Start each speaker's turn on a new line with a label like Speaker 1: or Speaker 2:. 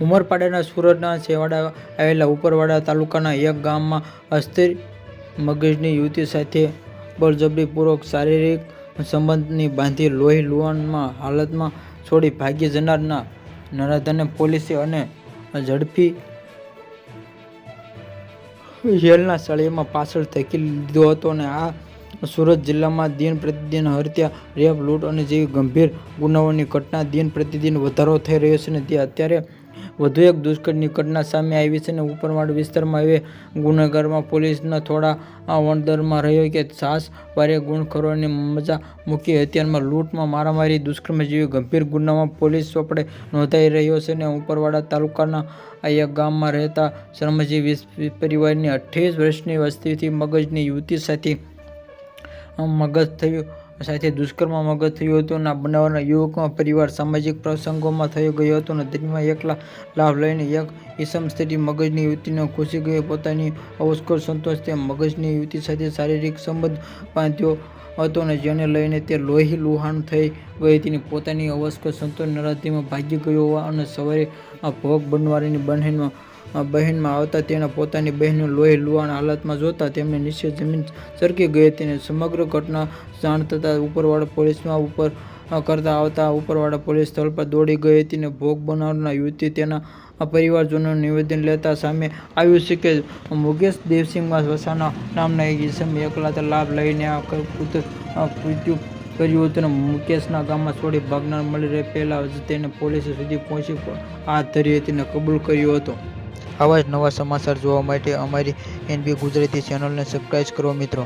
Speaker 1: ઉમરપાડાના સુરતના છેવાડા આવેલા ઉપરવાડા તાલુકાના એક ગામમાં અસ્થિર મગજની યુવતી સાથે બળજબરીપૂર્વક શારીરિક સંબંધની બાંધી લોહી લુહાણમાં હાલતમાં છોડી ભાગી જનારના નરાધને પોલીસે અને ઝડપી જેલના સળિયામાં પાછળ ધકેલી લીધો હતો અને આ સુરત જિલ્લામાં દિન પ્રતિદિન હત્યા, રેપ, લૂંટ અને જેવી ગંભીર ગુનાઓની ઘટના દિન પ્રતિદિન વધારો થઈ રહ્યો છે અને તે અત્યારે વધુ એક દુષ્કર્મની ઘટના સામે આવી છે અને ઉપરવાડ વિસ્તારમાં હવે ગુનેગારમાં પોલીસના થોડા વણદરમાં રહ્યો કે સાસ વારે ગુણખોરોની મજા મૂકી હત્યામાં લૂંટમાં મારામારી દુષ્કર્મ જેવી ગંભીર ગુનામાં પોલીસ ચોપડે નોંધાઈ રહ્યો છે અને ઉપરવાડા તાલુકાના એક ગામમાં રહેતા શ્રમજીવી વીસ પરિવારની અઠ્યાવીસ વર્ષની વસ્તીથી મગજની યુવતી સાથે મગજ થયું સાથે દુષ્કર્મ મગજ થયું હતું અને આ બનાવના યુવકમાં પરિવાર સામાજિક પ્રસંગોમાં થઈ ગયો હતો અને તેમાં એકલા લાભ લઈને એક ઈસમ સ્થિતિ મગજની યુવતીને ખુશી ગઈ. પોતાની અવસ્કર સંતોષ તે મગજની યુવતી સાથે શારીરિક સંબંધ બાંધ્યો હતો અને જેને લઈને તે લોહી લુહાણ થઈ ગઈ. હતી પોતાની અવસ્કર સંતોષ નરાધીમાં ભાગી ગયો હોવા અને સવારે આ ભોગ બનવારીની બહેનમાં બહેનમાં આવતા તેણે પોતાની બહેનનું લોહી લુહાણ હાલતમાં જોતા તેમને નીચે જમીન સરકી ગઈ હતી અને સમગ્ર ઘટના જાણ થતાં ઉપરવાળા પોલીસમાં ઉપર કરતા આવતા ઉપરવાળા પોલીસ સ્થળ પર દોડી ગઈ હતી અને ભોગ બનાવનાર યુવતી તેના પરિવારજનોનું નિવેદન લેતા સામે આવ્યું છે કે મુકેશ દેવસિંહ વસાના નામના એક ઈસમે એકલાતા લાભ લઈને આ કૃત્યુ કર્યું હતું અને મુકેશના ગામમાં છોડી ભાગનાર મળી રહે. પહેલાં જ તેને પોલીસ સુધી પહોંચી હાથ ધરી હતી અને કબૂલ કર્યો હતો. આવા જ નવા સમાચાર જોવા માટે અમારી એનબી ગુજરાતી ચેનલને સબસ્ક્રાઈબ કરો મિત્રો.